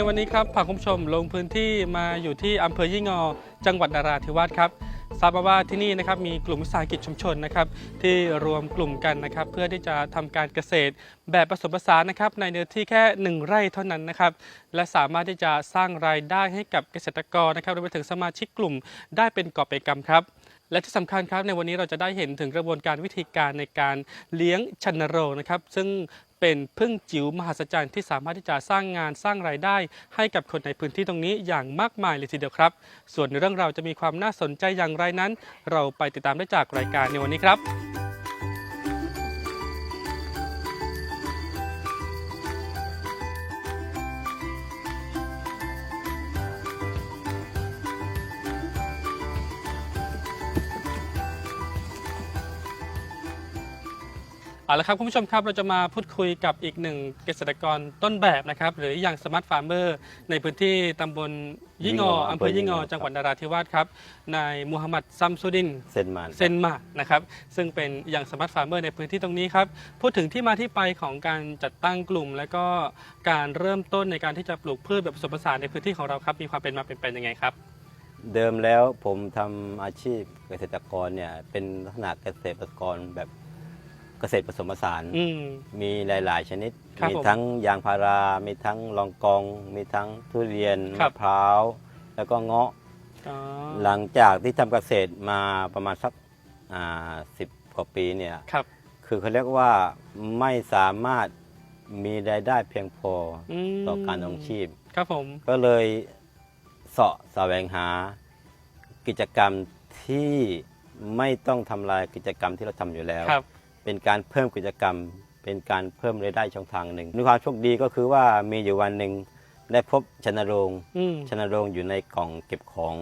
ในวันนี้ครับพาคุณผู้ชมลงพื้นที่มาอยู่ที่อำเภอยี่งอ จังหวัดนราธิวาสครับทราบมาว่าที่นี่นะครับมีกลุ่มวิสาหกิจชุมชนนะครับที่รวมกลุ่มกันนะครับ เพื่อที่จะทำการเกษตร แบบผสมผสานนะครับในเนื้อที่แค่ 1 ไร่เท่านั้นนะครับและสามารถที่จะสร้างรายได้ให้กับเกษตรกรนะครับรวมไปถึงสมาชิกกลุ่มได้เป็นกอบเป็นกำครับ และที่สำคัญครับในวันนี้เราจะได้เห็นถึงกระบวนการวิธีการในการเลี้ยงชันโรงนะครับซึ่งเป็นพึ่งจิ๋วมหัศจรรย์ที่สามารถที่จะสร้างงานสร้างรายได้ ให้กับคนในพื้นที่ตรงนี้อย่างมากมายเลยทีเดียวครับ ส่วนเรื่องราวจะมีความน่าสนใจอย่างไรนั้น เราไปติดตามได้จากรายการในวันนี้ครับ เอาละครับคุณผู้ชมครับเราจะมาพูดคุยกับอีกหนึ่งเกษตรกรต้นแบบนะครับหรืออย่างสมาร์ทฟาร์มเมอร์ในพื้นที่ตำบลยี่งออำเภอยี่งอจังหวัดนราธิวาสครับนายมูฮัมหมัดซัมซุดินเซนมานเซนมานะครับซึ่งเป็นอย่างสมาร์ทฟาร์มเมอร์ในพื้นที่ตรงนี้ครับพูดถึงที่มาที่ไปของการจัดตั้งกลุ่ม และก็การเริ่มต้นในการที่จะปลูกพืชแบบผสมผสานในพื้นที่ของเราครับมีความเป็นมาเป็นไปยังไงครับ เดิมแล้วผมทำอาชีพเกษตรกรเนี่ยเป็นลักษณะเกษตรกรแบบ เกษตรผสมผสาน อืม มีหลาย ๆ ชนิด ครับมีผมทั้งยางพารา มีทั้งลองกอง มีทั้งทุเรียนครัมะบ พร้าว แล้วก็เงาะ อ๋อหลังจากที่ทำเกษตรมาประมาณสักสิบกว่าปีเนี่ย ครับ คือเขาเรียกว่าไม่สามารถมีรายได้เพียงพอมต่อการดำรงชีพ ครับผม ก็เลยเสาะแสวงหากิจกรรมที่ไม่ต้องทำลายกิจกรรมที่เราทำอยู่แล้ว ครับ เป็นการเพิ่มกิจกรรม เป็นการเพิ่มรายได้ช่องทางหนึ่งในความโชคดีก็คือว่ามีอยู่วันหนึ่งได้พบชนโรงอืม ชนโรงอยู่ในกล่องเก็บของ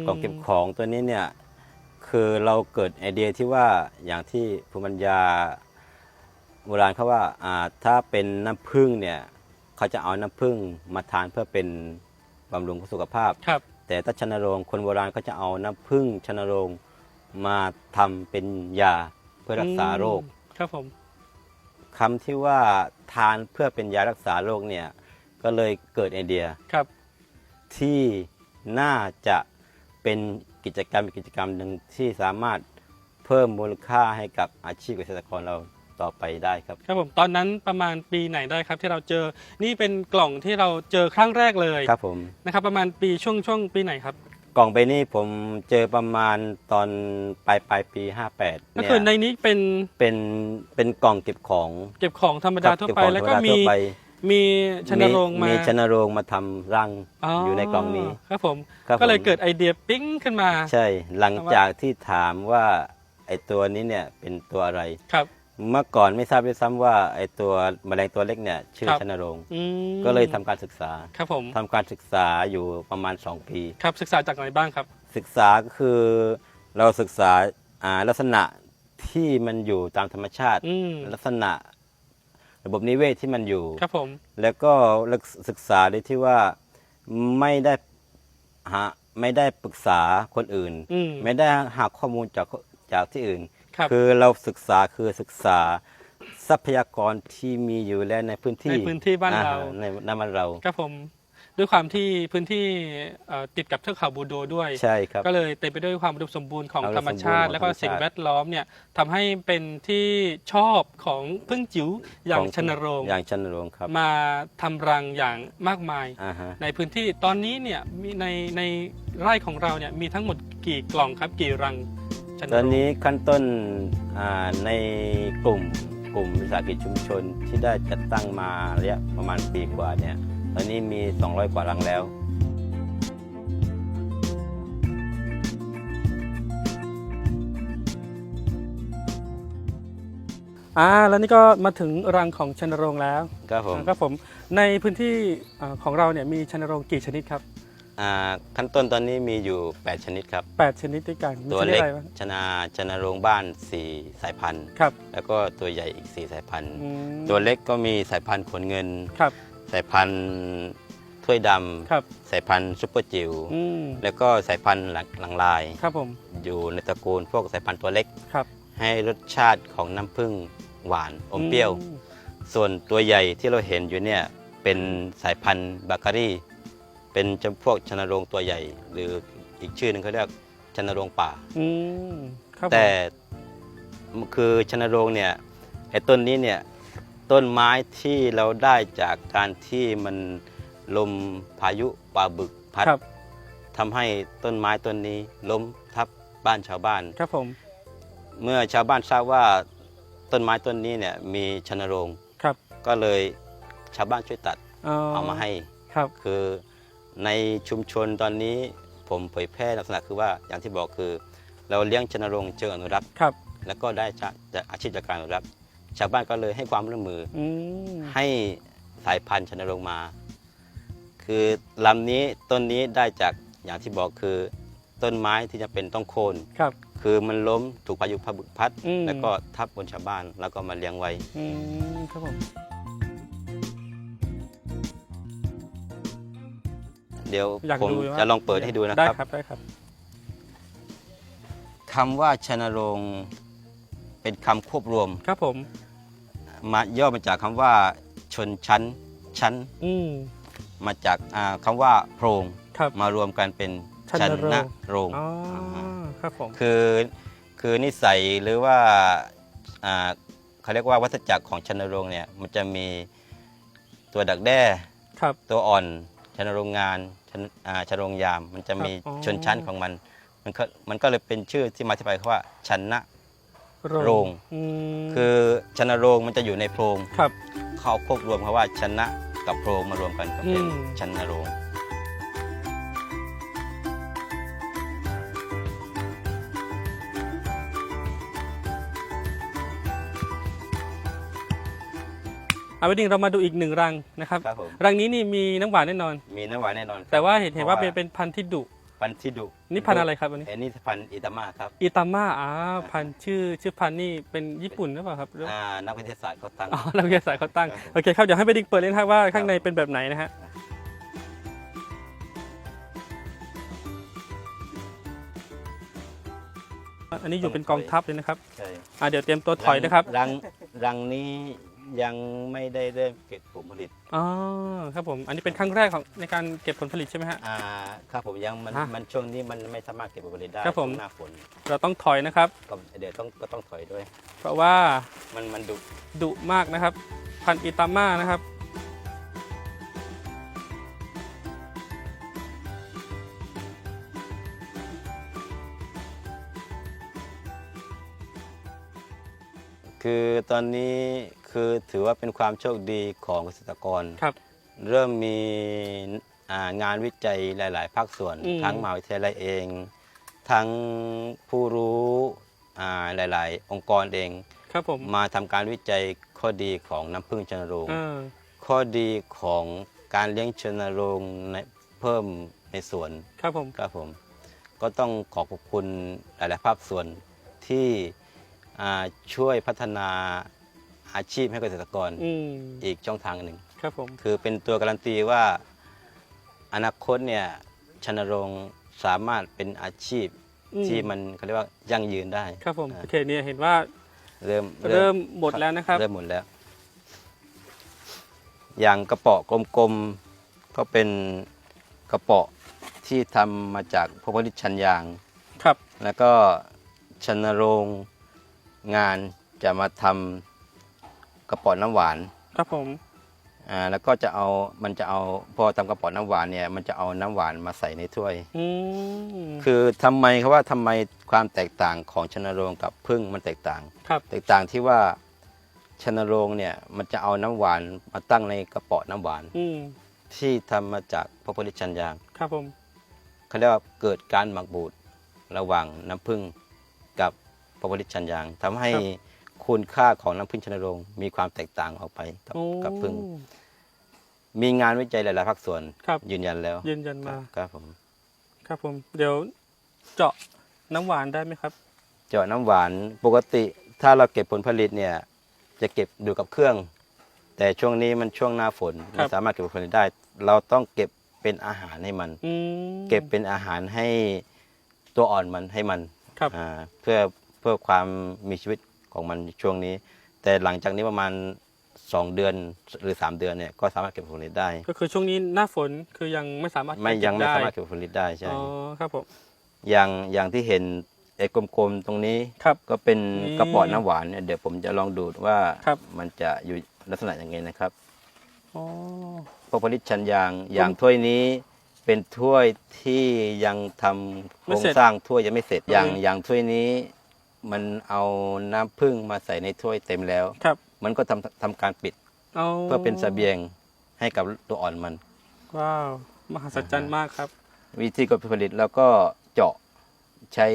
มกล่องเก็บของตัวนี้เนี่ยคือเราเกิดไอเดียที่ว่าอย่างที่ภูมิปัญญาโบราณเขาว่าอ่าถ้าเป็นน้ำผึ้งเนี่ยเขาจะเอาน้ำผึ้งมาทานเพื่อเป็นบำรุงสุขภาพ ครับ แต่ถ้าชนโรงคนโบราณเขาจะเอาน้ำผึ้งชนโรงมาทำเป็นยา เพื่อรักษาโรคอืมครับผมคำที่ว่าทานเพื่อเป็นยารักษาโรคเนี่ยก็เลยเกิดไอเดียครับ ที่น่าจะเป็นกิจกรรมอีกกิจกรรมหนึ่งที่สามารถเพิ่มมูลค่าให้กับอาชีพเกษตรกรเราต่อไปได้ครับ ครับผมตอนนั้นประมาณปีไหนได้ครับ ที่เราเจอนี่เป็นกล่องที่เราเจอครั้งแรกเลยครับผมนะครับ ประมาณปีช่วงช่วงปีไหนครับ กล่องใบนี้ผมเจอประมาณตอนปลายปลายปี 58ก็เนี่ยคือในนี้เป็นเป็นเป็นกล่องเก็บของเก็บของธรรมดาครับทั่วเก็บไปของแล้วธรก็รมดามีทั่วไปมีชนโรงมาชนโรงมาทำรังอยู่ในกล่องนี้ ครับผม ครับก็เลยผมเกิดไอเดียปิ๊งขึ้นมา ใช่หลังจากที่ถามว่าไอตัวนี้เนี่ยเป็นตัวอะไร ครับ เมื่อก่อนไม่ทราบด้วยซ้ำว่าไอตัวแมลงตัวเล็กเนี่ยชื่อครับ ชนโรงอืมก็เลยทำการศึกษาครับผมทำการศึกษาอยู่ประมาณ 2 ปี ครับศึกษาจากไหนบ้างครับ ศึกษาก็คือเราศึกษาอ่าลักษณะที่มันอยู่ตามธรรมชาติ อืมลักษณะระบบนิเวศที่มันอยู่ ครับผม แล้วก็ศึกษาโดยที่ว่าไม่ได้หาไม่ได้ปรึกษาคนอื่น อืม ไม่ได้หาข้อมูลจากจากที่อื่น ครับคือเราศึกษาคือศึกษาทรัพยากรที่มีอยู่แล้วในพื้นที่ในพื้นที่บ้านเราอ่ในในบ้านเราครับผมด้วยความที่พื้นที่เอ่อติดกับเทือกเขาบูโดด้วย ใช่ครับ ก็เลยเต็มไปด้วยความอุดมสมบูรณ์ของความอุธดรมรมสมบูรณ์ชาติของแล้วก็ธรรมชาติสิ่งแวดล้อมเนี่ยทำให้เป็นที่ชอบของพึ่งจิ๋วอย่างของ ชนโรงอย่างชนโรงครับมาทำรังอย่างมากมาย อ่าฮะในพื้นที่ตอนนี้เนี่ยมีในในไร่ของเราเนี่ยมีทั้งหมดกี่กล่องครับกี่รังช นโรงตอนนี้ขั้นต้นอ่าในกลุ่มกลุ่มวิสาหกิจชุมชนที่ได้จัดตั้งมาระยะประมาณปีกว่าเนี่ยตอนนี้มี 200 กว่าหลังแล้วอ่าแล้วนี่ก็มาถึงรังของชนโรงแล้วครับผมครับผมในพื้นที่อ่าของเราเนี่ยมีชนโรงกี่ชนิดครับ อ่าขั้นต้นตอนนี้มีอยู่ 8 ชนิดครับ 8 ชนิดด้วยกันมีตัวชนิดเล็กอะไรบ้างชนาชนาโรงบ้าน 4 สายพันธุ์ ครับแล้วก็ตัวใหญ่อีก 4 สายพันธุ์ อืมตัวเล็กก็มีสายพันธุ์ขนเงิน ครับสายพันธุ์ถ้วยดครับำสายพันธุ์ซุปเปอร์จิ๋วอืมแล้วก็สายพันธุ์หลังหลังลาย ครับผมอยู่ในตระกูลพวกสายพันธุ์ตัวเล็ก ครับให้รสชาติของน้ำผึ้งหวานอมเปรี้ยวอืมส่วนตัวใหญ่ที่เราเห็นอยู่เนี่ยเป็นสายพันธุ์บาการี เป็นจำพวกชนโรงตัวใหญ่ หรืออีกชื่อหนึ่งเขาเรียกชนโรงป่า อืมครับผมแต่คือชนโรงเนี่ยไอ้ต้นนี้เนี่ยต้นไม้ที่เราได้จากการที่มันลมพายุปาบึกพัดครับทำให้ต้นไม้ต้นนี้ล้มทับบ้านชาวบ้าน ครับผมเมื่อชาวบ้านทราบว่าต้นไม้ต้นนี้เนี่ยมีชนโรง ครับก็เลยชาวบ้านช่วยตัดอ๋อเอามาให้ ครับ คือ ในชุมชนตอนนี้ผมเผยแพร่ลักษณะคือว่าอย่างที่บอกคือ เราเลี้ยงชนโรงเชิงอนุรักษ์ครับ แล้วก็ได้จากจากอาชีพจากการอนุรักษ์ชาวบ้านก็เลยให้ความร่วมมืออืมให้สายพันธุ์ชนโรงมา คือลำนี้ต้นนี้ได้จากอย่างที่บอกคือ ต้นไม้ที่จะเป็นต้องโค่นครับ คือมันล้มถูกพายุพัดอืมแล้วก็ทับบนชาวบ้านแล้วก็มาเลี้ยงไว้อืมครับผม เดี๋ยวอยากผมดูว่าจะลองเปิดให้ดูนะได้ครับ ครับได้ครับ คำว่าชนโรงเป็นคำควบรวม ครับผม มาย่อมาจากคำว่าชนชั้น ชั้นอืมมาจากอ่าคำว่าโพรงครับ มารวมกันเป็นชนโรงนะโรงอ๋อฮะครับผม คือคือนิสัยหรือว่าอ่าเขาเรียกว่าวัฏจักรของชนโรงเนี่ยมันจะมีตัวดักแด้ ครับ ตัวอ่อนชนโรงงาน ชนอ่าชนโรงยาม มันจะมีครับอ๋อ ชนชั้นของมัน มันก็มันก็เลยเป็นชื่อที่มาที่ไปว่าชันนะ โรง อืมคือชนโรงมันจะอยู่ในโพรงครับ เขาควบรวมคำว่าชนะกับโพรงมารวมกันก็เป็นอืม ชันโรง เอาไปดิ่งเรามาดูอีกหนึ่งรังนะครับ ครับผมรังนี้นี่มีน้ำหวานแน่นอน มีน้ำหวานแน่นอนครับแต่ว่าเห็นเห็นว่าพเป็นระเป็นพันธุ์ที่ดุ พันธุ์ที่ดุนี่พันธุ์อะไรครับอันนี้ อันนี้พันธุ์อิตามาครับ อิตาม่าอ่าพันธุ์ชื่อชื่อพันธุ์นี่เป็นญี่ปุ่นหรือเปล่าครับหรืออ่านักวิทยาศาสตร์เขาตั้ง อ๋อนักวิทยาศาสตร์เขาตั้ง ครับผม โอเคครับ เดี๋ยวให้ไปดิ่งเปิดเลยนะครับว่าข้างในเป็นแบบไหนนะฮะ อันนี้อยู่เป็นกองทัพเลยนะครับ ใช่อ่าเดี๋ยวเตรียมตัวถอยนะครับ รังรังนี้ ยังไม่ได้เริ่มเก็บผลผลิตอ๋อครับผมอันนี้เป็นครั้งแรกของในการเก็บผลผลิตใช่ไหมฮะ อ่าครับผมยังมันฮะมันช่วงนี้มันไม่สามารถเก็บผลผลิตได้ครับผม ช่วงหน้าฝนเราต้องถอยนะครับ ก็เดี๋ยวต้องก็ต้องถอยด้วย เพราะว่ามันมันดุดุมากนะครับ พันธุ์อิตาม่านะครับ คือตอนนี้ คือถือว่าเป็นความโชคดีของเกษตรกร ครับ เริ่มมีอ่างานวิจัยหลาย ๆ ภาคส่วน อืม ทั้งมหาวิทยาลัยเอง ทั้งผู้รู้อ่าหลาย ๆ องค์กรเอง ครับผมมาทำการวิจัยข้อดีของน้ำผึ้งชนโรง อ่าข้อดีของการเลี้ยงชนโรงในเพิ่มในสวน ครับผม ครับผมก็ต้องขอบคุณหลาย ๆ ภาคส่วนที่อ่าช่วยพัฒนา อาชีพให้เกษตรกรอืมอีกช่องทางหนึ่ง ครับผม คือเป็นตัวการันตีว่าอนาคตเนี่ยชนโรงสามารถเป็นอาชีพอืม ที่มันเขาเรียกว่ายั่งยืนได้ ครับผมอ่า โอเคเนี่ยเห็นว่าเริ่มเริ่มหมดแล้วนะครับ เริ่มหมดแล้ว อย่างกระเป๋อกลมๆก็เป็นกระเป๋อที่ทำมาจากพวกผลิตชันยาง ครับแล้วก็ชนโรงงานจะมาทำ กระป๋อน้ำหวานครับผมอ่าแล้วก็จะเอามันจะเอาพอทำกระป๋อน้ำหวานเนี่ยมันจะเอาน้ำหวานมาใส่ในถ้วยอืมคือทำไมเขาว่าทำไมความแตกต่างของชนโรงกับพึ่งมันแตกต่าง ครับ แตกต่างที่ว่าชนโรงเนี่ยมันจะเอาน้ำหวานมาตั้งในกระเป๋อน้ำหวานอืมที่ทำมาจากพระโพธิชันยางครับผมเขาเรียกว่าเกิดการหมักบูดระหว่างน้ำผึ้งกับพระโพธิชันยางทำให้ คุณค่าของน้ำผึ้งชนโรงมีความแตกต่างออกไปกับโอ้ กับผึ้งมีงานวิจัยหลาย ๆ ภาคส่วน ครับ ยืนยันแล้วยืนยันมา ครับผม ครับผม เดี๋ยวเจาะน้ำหวานได้ไหมครับ เจาะน้ำหวานปกติถ้าเราเก็บผลผลิตเนี่ย จะเก็บดูกับเครื่อง แต่ช่วงนี้มันช่วงหน้าฝนครับไม่สามารถเก็บผลผลิตได้ เราต้องเก็บเป็นอาหารให้มัน อืมเก็บเป็นอาหารให้ตัวอ่อนมันให้มันครับ อ่าเพื่อเพื่อความมีชีวิต ของมันช่วงนี้ แต่หลังจากนี้ประมาณ 2 เดือนหรือ 3 เดือนเนี่ยก็สามารถเก็บผลผลิตได้ ก็คือช่วงนี้หน้าฝนคือยังไม่สามารถไม่เก็บยังไม่ด้สามารถเก็บผลผลิตได้ใช่อ๋อครับผมอย่างอย่างที่เห็นไอ้กลมๆตรงนี้ครับก็เป็นนี่กระป๋อน้ำหวานเนี่ยเดี๋ยวผมจะลองดูดว่าครับมันจะอยู่ลักษณะอย่างไงนะครับอ๋อพอผลิตชันยางอย่างถ้วยนี้เป็นถ้วยที่ยังทำโครงสร้างถ้วยยังไม่เสร็จอย่างอย่างถ้วยนี้ มันเอาน้ำผึ้งมาใส่ในถ้วยเต็มแล้ว ครับมันก็ทำทำการปิด เอาเพื่อเป็นเสบียงให้กับตัวอ่อนมัน ว้าว มหัศจรรย์มากครับ วิธีการผลิตแล้วก็เจาะใช้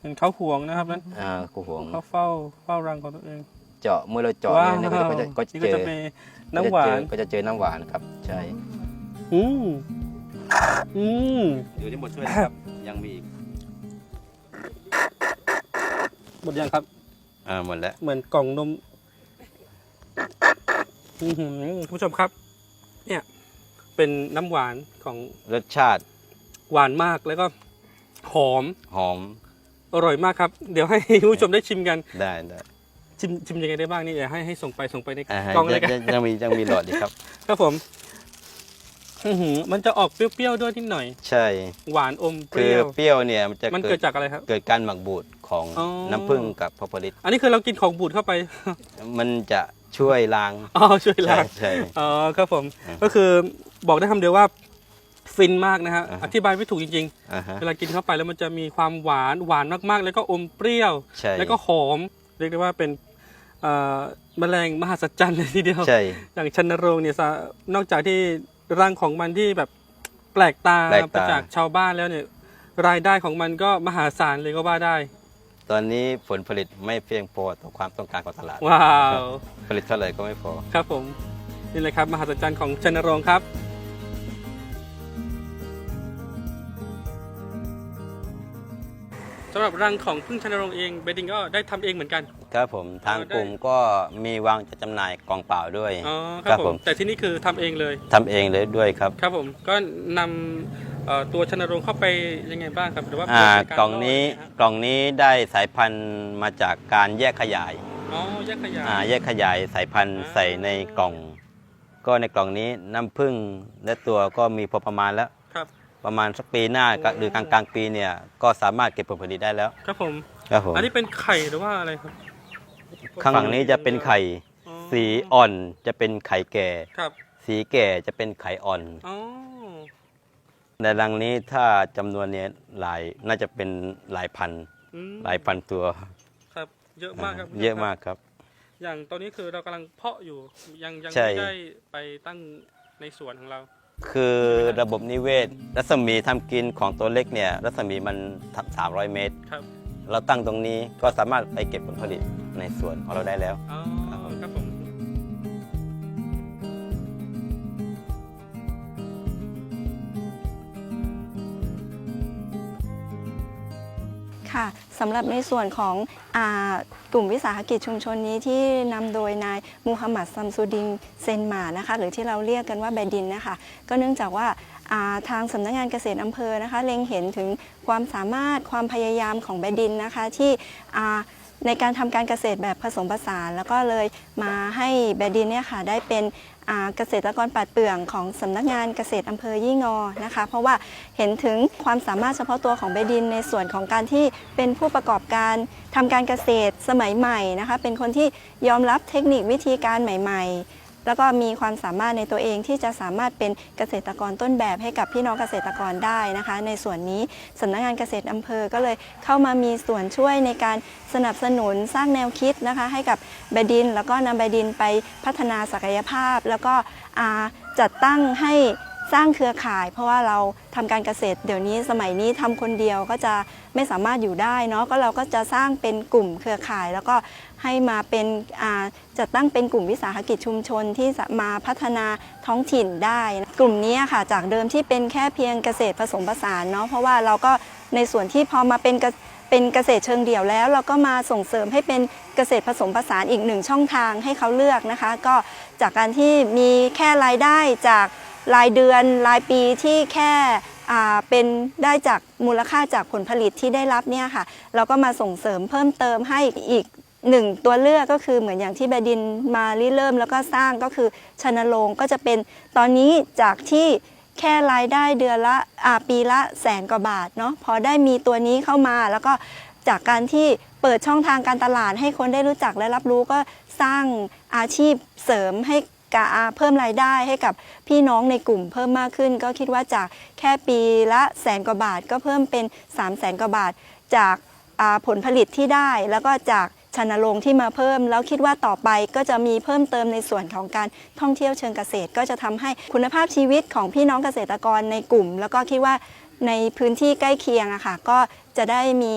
เป็นเขาห่วงนะครับนั้นอ่ากูหวงเขาเฝ้าเฝ้ารังของตัวเอง เจาะเมื่อเราเจาะว้าวเนี่ยก็จะก็จะนี่เจก็อจะมีน้ำหวานก็จะเจอน้ำหวานครับใช่อืมอืม อยู่ที่หมดช่วยนะครับ ยังมีอีก หมดยังครับ อ่าหมดแล้ว เหมือนกล่องนมอื้อหือคุณผู้ชมครับ เนี่ย เป็นน้ำหวานของรสชาติหวานมากแล้วก็หอมหอมอร่อยมากครับ เดี๋ยวให้คุณผู้ชมได้ชิมกัน ได้ได้ชิมชิมยังไงได้บ้างนี่เดี๋ยวให้ให้ส่งไปส่งไปในอ่ากล้องเลยกันยังยังมียังมีหลอดอีกครับ ครับผมอื้อหือมันจะออกเปรี้ยวๆด้วยนิดหน่อย ใช่ หวานอมเปคือรี้ยว เปรี้ยวเนี่ยมันจะมันเกิเกิดดจากอะไรครับ เกิดการหมักบูด ของอ๋อ น้ำผึ้งกับพอพลิตอันนี้คือเรากินของบูดเข้าไป มันจะช่วยล้าง อ๋อช่วยใช่ล้างใช่อ๋อครับผม อ่าก็คือบอกได้คำเดียวว่าฟินมากนะฮะ อ่าฮะ อธิบายไม่ถูกจริงอ่าฮะ ๆ เวลากินเข้าไปแล้วมันจะมีความหวานหวานมากๆ แล้วก็อมเปรี้ยว ใช่ แล้วก็หอม เรียกได้ว่าเป็นเอ่อแมลงมหัศจรรย์เลยทีเดียว ใช่ อย่างชันโรงเนี่ยซะนอกจากที่รังของมันที่แบบแปลกตาแปลกไปตาจากชาวบ้านแล้วเนี่ยรายได้ของมันก็มหาศาลเลยก็ว่าได้ ตอนนี้ผลผลิตไม่เพียงพอต่อความต้องการของตลาดว้าว ผลิตเท่าไหร่ก็ไม่พอ ครับผม นี่แหละครับ มหัศจรรย์ของชันโรงครับ สำหรับรังของพึ่งชันโรงเองเบดดิงก็ได้ทำเองเหมือนกัน ครับผมทางเออได้กลุ่มก็มีวางจะจำหน่ายกล่องเปล่าด้วยอ๋อคครัรับบผผมมแต่ที่นี่คือทำเองเลย ทำเองเลยด้วยครับ ครับผมก็นำเอ่อตัวชันโรงเข้าไปยังไงบ้างครับหรือว่าอ่าเป็นารกล่องนี้ล่ไหมฮะกล่องนี้ได้สายพันธุ์มาจากการแยกขยายอ๋อแยกขยะ อ่าแยกขยายสายพันธุ์อ่า ใส่ในกล่อง ก็ในกล่องนี้น้ำผึ้งและตัวก็มีพอประมาณแล้วครับ ประมาณสักปีหน้าก็โอ้หรือกลางกลางๆปีเนี่ยก็สามารถเก็บผลผลิตได้แล้วครับผมครับผมอันนี้เป็นไข่หรือว่าอะไรครับข้างหลังนี้จะเป็นไข่อ๋อสีอ่อนจะเป็นไข่แก่ครับสีแก่จะเป็นไข่อ่อนอ๋อในรังนี้ถ้าจำนวนเนี้หลายน่าจะเป็นหลายพันอืมหลายพันตัวครับ เยอะมากครับ เยอะมากครับ อย่างตอนนี้คือเรากำลังเพาะอยู่ยังยังใช่ไม่ได้ไปตั้งในสวนของเรา คือระบบนิเวศ รัศมีทำกินของตัวเล็กเนี่ยรัศมีมัน 300 เมตรครับเราตั้งตรงนี้ก็สามารถไปเก็บผลผลิตในสวนของเราได้แล้ว สำหรับในส่วนของอกลุ่มวิสาหกิจชุมชนนี้ที่นำโดยนายมูฮัมหมัดซัมซูดินเซนมานะคะหรือที่เราเรียกกันว่าแบดินนะคะก็เนื่องจากว่าทางสำนักงานเกษตรอำเภอนะคะเล็งเห็นถึงความสามารถความพยายามของแบดินนะคะที่ ในการทำการเกษตรแบบผสมผสาน แล้วก็เลยมาให้แบดินเนี่ยค่ะได้เป็นเกษตรกรปัดเปลืองของสำนักงานเกษตรอำเภอยี่งอนะคะ เพราะว่าเห็นถึงความสามารถเฉพาะตัวของแบดินในส่วนของการที่เป็นผู้ประกอบการทำการเกษตรสมัยใหม่นะคะ เป็นคนที่ยอมรับเทคนิควิธีการใหม่ ๆ แล้วก็มีความสามารถในตัวเองที่จะสามารถเป็นเกษตรกรต้นแบบให้กับพี่น้องเกษตรกรได้นะคะ ในส่วนนี้สำนักงานเกษตรอำเภอก็เลยเข้ามามีส่วนช่วยในการสนับสนุนสร้างแนวคิดนะคะ ให้กับแบดิน แล้วก็นำแบดินไปพัฒนาศักยภาพ แล้วก็จัดตั้งให้สร้างเครือข่าย เพราะว่าเราทำการเกษตรเดี๋ยวนี้สมัยนี้ทำคนเดียวก็จะไม่สามารถอยู่ได้เนาะก็เราก็จะสร้างเป็นกลุ่มเครือข่าย แล้วก็ ให้มาเป็นจัดตั้งเป็นกลุ่มวิสาหกิจชุมชนที่มาพัฒนาท้องถิ่นได้ กลุ่มนี้ค่ะจากเดิมที่เป็นแค่เพียงเกษตรผสมผสานเนาะเพราะว่าเราก็ในส่วนที่พอมาเป็นเป็นเกษตรเชิงเดี่ยวแล้ว เราก็มาส่งเสริมให้เป็นเกษตรผสมผสานอีกหนึ่งช่องทางให้เขาเลือกนะคะ ก็จากการที่มีแค่รายได้จากรายเดือนรายปีที่แค่เป็นได้จากมูลค่าจากผลผลิตที่ได้รับเนี่ยค่ะ เราก็มาส่งเสริมเพิ่มเติมให้อีก หนึ่งตัวเลือกก็คือเหมือนอย่างที่แบดินมาริเริ่มแล้วก็สร้างก็คือชนโรงก็จะเป็นตอนนี้จากที่แค่รายได้เดือนละอ่าปีละแสนกว่าบาทเนาะพอได้มีตัวนี้เข้ามาแล้วก็จากการที่เปิดช่องทางการตลาดให้คนได้รู้จักและรับรู้ก็สร้างอาชีพเสริมให้กาเพิ่มรายได้ให้กับพี่น้องในกลุ่มเพิ่มมากขึ้น ก็คิดว่าจากแค่ปีละแสนกว่าบาทก็เพิ่มเป็น3 0 0แสนกว่าบาท จากผลผลิตที่ได้แล้วก็จาก ชนโรงค์ที่มาเพิ่ม แล้วคิดว่าต่อไปก็จะมีเพิ่มเติมในส่วนของการท่องเที่ยวเชิงเกษตร ก็จะทำให้คุณภาพชีวิตของพี่น้องเกษตรกรในกลุ่ม แล้วก็คิดว่าในพื้นที่ใกล้เคียงอะค่ะก็จะได้มี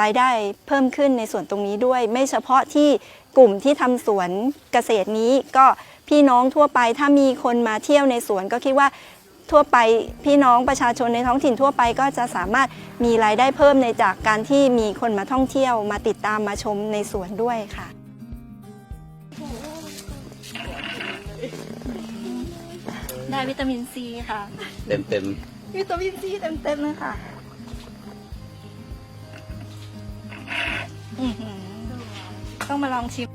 รายได้เพิ่มขึ้นในส่วนตรงนี้ด้วย ไม่เฉพาะที่กลุ่มที่ทำสวนเกษตรนี้ก็พี่น้องทั่วไปถ้ามีคนมาเที่ยวในสวนก็คิดว่า ทั่วไปพี่น้องประชาชนในท้องถิ่นทั่วไปก็จะสามารถมีรายได้เพิ่มในจากการที่มีคนมาท่องเที่ยว มาติดตามมาชมในสวนด้วยค่ะได้วิตามินซีค่ะ เต็มเต็มวิตามินซีเต็มๆเลยค่ะอื้อหือต้องมาลองชิม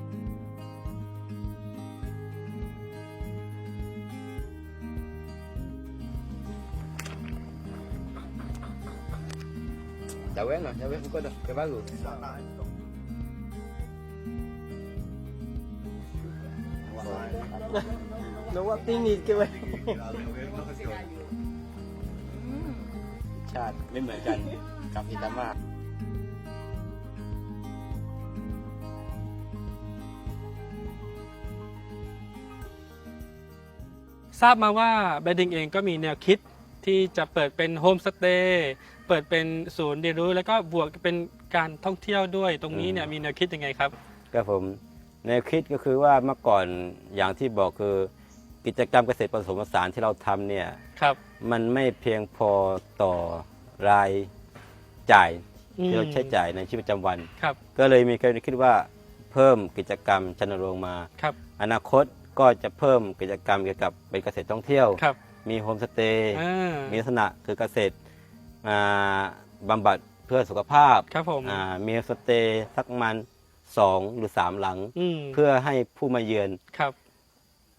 Ya bueno, ya ves un poco que va luz. No what thing is que ชาติไม่เหมือนกันกับอิตามาทราบมาว่าแบดิงเองก็มีแนวคิด ที่จะเปิดเป็นโฮมสเตย์เปิดเป็นศูนย์เรียนรู้ แล้วก็บวกเป็นการท่องเที่ยวด้วย ตรงนี้เนี่ยมีแนวคิดยังไงครับครับผมแนวคิดก็คือว่าเมื่อก่อนอย่างที่บอกคือกิจกรรมเกษตรผสมผสานที่เราทำเนี่ยครับ มันไม่เพียงพอต่อรายจ่ายอืมที่เราใช้จ่ายในชีวิตประจำวัน ครับ ก็เลยมีการคิดว่าเพิ่มกิจกรรมชนโรงค์มา ครับ อนาคตก็จะเพิ่มกิจกรรมเกี่ยวกับเป็นเกษตรท่องเที่ยว ครับ มีโฮมสเตย์อ่ามีลักษณะคือเกษตรอ่าบำบัดเพื่อสุขภาพครับผมอ่ามีโฮมสเตย์สักประมันสองหรือสามหลัง อืมเพื่อให้ผู้มาเยือนครับ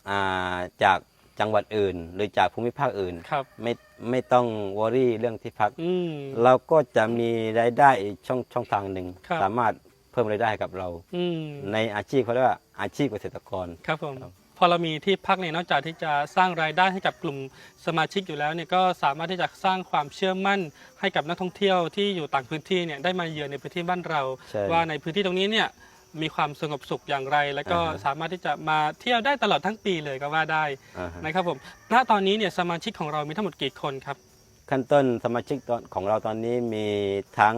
อ่าจากจังหวัดอื่น หรือจากภูมิภาคอื่น ครับ ไม่ไม่ต้องวอรี่เรื่องที่พัก อืม เราก็จะมีรายได้อีกช่องช่องทางหนึ่ง ครับ สามารถเพิ่มรายได้ให้กับเรา อืมในอาชีพเขาเรียกว่าอาชีพเกษตรกร ครับผมครับพ อเรามีที่พักเนี่ยนอกจากที่จะสร้างรายได้ให้กับกลุ่มสมาชิกอยู่แล้วเนี่ยก็สามารถที่จะสร้างความเชื่อมั่นให้กับนักท่องเที่ยวที่อยู่ต่างพื้นที่เนี่ยได้มาเยือนในพื้นที่บ้านเรา ใช่ ว่าในพื้นที่ตรงนี้เนี่ยมีความสงบสุขอย่างไร แล้วก็อ่าฮะสามารถที่จะมาเที่ยวได้ตลอดทั้งปีเลยก็ว่าได้อ่าฮะนะครับผมณตอนนี้เนี่ยสมาชิกของเรามีทั้งหมดกี่คนครับ ขั้นต้นสมาชิกตอนของเราตอนนี้มีทั้ง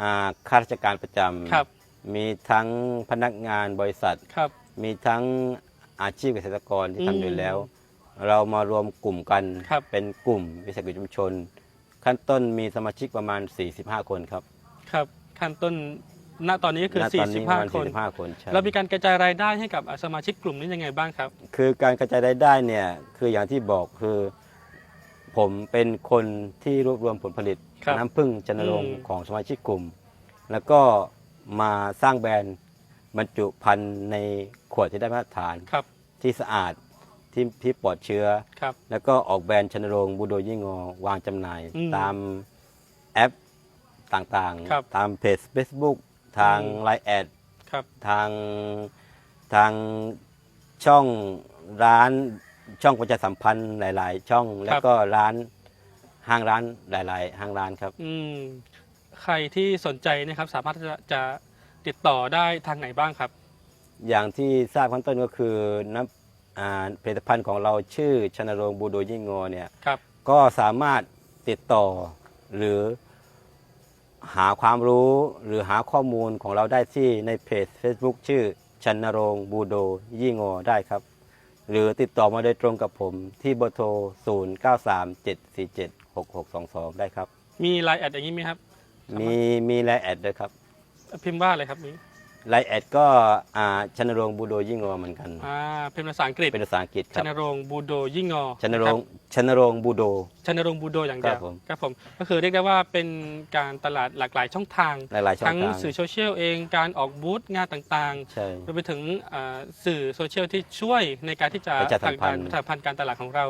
อ่าข้าราชการประจครับำมีทั้งพนักงานบริษัท ครับ มีทั้ง อาชีพเกษตรกรที่อืมทำอยู่แล้ว เรามารวมกลุ่มกันครับเป็นกลุ่มวิสาหกิจชุมชน ขั้นต้นมีสมาชิกประมาณ 45 คนครับครับขั้นต้นณตอนนี้ก็คือ ณตอนนี้ประมาณ45 คน 45 คนใช่เรามีการกระจายรายได้ให้กับสมาชิกกลุ่มนี้ยังไงบ้างครับ คือการกระจายรายได้เนี่ยคืออย่างที่บอกคือ ผมเป็นคนที่รวบรวมผลผลิตครับน้ำผึ้งจันทรงค์อืม ของสมาชิกกลุ่ม แล้วก็มาสร้างแบรนด์บรรจุภัณฑ์ใน ขวดที่ได้มาตรฐาน ครับ ที่สะอาดที่ที่ปลอดเชื้อ ครับ แล้วก็ออกแบรนด์ชนโรงบูโดยิ่งงอวางจำหน่าย อืมตามแอปต่างครับ ๆ ตามเพจ Facebook ทางอืม Line แอด ครับ ทางทางช่องร้านช่องประชาสัมพันธ์หลาย ๆ ช่องแล้วก็ร้านห้างร้านหลาย ๆ ห้างร้านครับ อืม ใครที่สนใจนะครับ สามารถจะจะติดต่อได้ทางไหนบ้างครับ อย่างที่ทราบข้างต้นก็คือน้ำอ่าผลิตภัณฑ์ของเราชื่อชนโรงบูโดยิ่งงอเนี่ยครับก็สามารถติดต่อหรือหาความรู้หรือหาข้อมูลของเราได้ที่ในเพจ Facebook ชื่อชันนรงค์บูโดยี่งอได้ครับ หรือติดต่อมาโดยตรงกับผมที่เบอร์โทร 0 9 3 7 4 7 6 6 2 2 ได้ครับ มีไลน์แอดอย่างนี้ไหมครับ มีมีไลน์แอดด้วยครับ พิมพ์ว่าอะไรครับนี้ ไลน์แอดก็อ่าชันรงค์บูโดยิ่งงอเหมือนกันอ่าเป็นภาษาอังกฤษเป็นภาษาอังกฤษคชรับนรงค์บูโดยิ่งงอชันรงค์ชันรงค์บูโด ชนรงค์บูโดอย่างเดียวครับผม ครับผมก็คือเรียกได้ว่าเป็นการตลาดหลากหลายช่องทาง หลายๆช่องทั้งทางสื่อโซเชียลเองการออกบูธงานต่างใช่ ๆรวมไปถึงอ่าสื่อโซเชียลที่ช่วยในการที่จะประชาสัมพันธ์ ผลักดัประชาสัมพันธ์การตลาดของเรา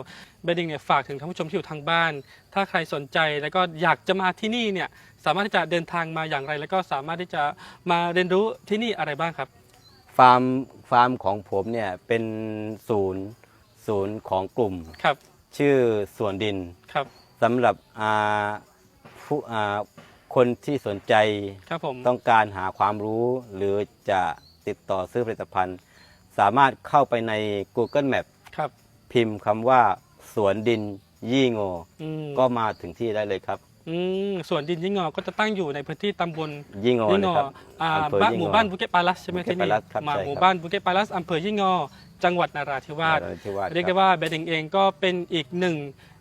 เบดดิ้งเนี่ยฝากถึงท่านผู้ชมที่อยู่ทางบ้าน ถ้าใครสนใจแล้วก็อยากจะมาที่นี่เนี่ย สามารถที่จะเดินทางมาอย่างไร แล้วก็สามารถที่จะมาเรียนรู้ที่นี่อะไรบ้างครับ ฟาร์มฟาร์มของผมเนี่ยเป็นศูนย์ศูนย์ของกลุ่ม ครับชื่อสวนดินครับสำหรับอ่าผู้อ่าคนที่สนใจ ครับผมต้องการหาความรู้หรือจะติดต่อซื้อผลิตภัณฑ์ สามารถเข้าไปใน Google Map ครับพิมพ์คำว่า สวนดินยี่โง อืมก็มาถึงที่ได้เลยครับ อืมส่วนดินยิ่งงอก็จะตั้งอยู่ในพื้นที่ตำบลยี่โงยิ่งงนะอครับอ่าอำเภอบ้านยิ่งหงมู่อ บ้านบุเกตปาลัสใช่ไหมบุเก็ตที่นี่ปาลัสครับมาใช่หมู่ครับบ้านบุเกตปาลัสอำเภอยิ่งงอ จังหวัดนราธิวาสนราธิวาสเรียกคได้บว่าเบดดิงเองก็เป็นอีกหนึ่ง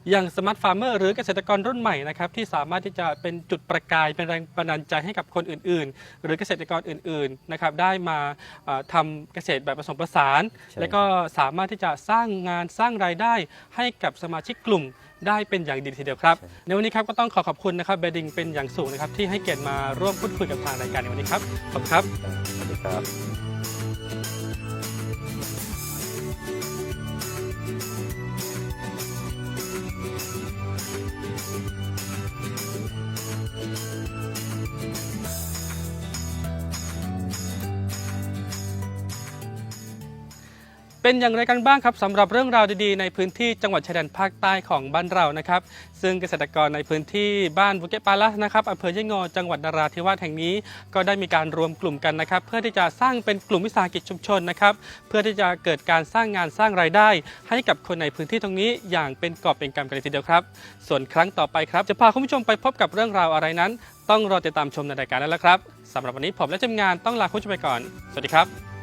อย่างสมาร์ทฟาร์มเมอร์หรือเกษตรกรรุ่นใหม่นะครับที่สามารถที่จะเป็นจุดประกายเป็นแรงบันดาลใจให้กับคนอื่น ๆ หรือเกษตรกรอื่นๆนะครับได้มาเอ่อทำเกษตรแบบผสมผสาน ใช่ และก็สามารถที่จะสร้างงานสร้างรายได้ให้กับสมาชิกกลุ่ม ได้เป็นอย่างดีทีเดียวครับ ในวันนี้ครับก็ต้องขอขอบคุณนะครับเบดดิงเป็นอย่างสูงนะครับที่ให้เกียรติมาร่วมพูดคุยกับทางรายการในวันนี้ครับ ขอบคุณครับ สวัสดีครับ เป็นอย่างไรกันบ้างครับสำหรับเรื่องราวดีๆในพื้นที่จังหวัดชายแดนภาคใต้ของบ้านเรานะครับ ซึ่งเกษตรกรในพื้นที่บ้านบุเกปาลัสนะครับอำเภอยะงอจังหวัดนราธิวาสแห่งนี้ ก็ได้มีการรวมกลุ่มกันนะครับ เพื่อที่จะสร้างเป็นกลุ่มวิสาหกิจชุมชนนะครับ เพื่อที่จะเกิดการสร้างงานสร้างรายได้ ให้กับคนในพื้นที่ตรงนี้อย่างเป็นกอบเป็นกำกันเลยทีเดียวครับ ส่วนครั้งต่อไปครับ จะพาคุณผู้ชมไปพบกับเรื่องราวอะไรนั้น ต้องรอติดตามชมในรายการแล้วละครับสำหรับวันนี้ผมและทีมงานต้องลาคุณผู้ชมไปก่อน สวัสดีครับ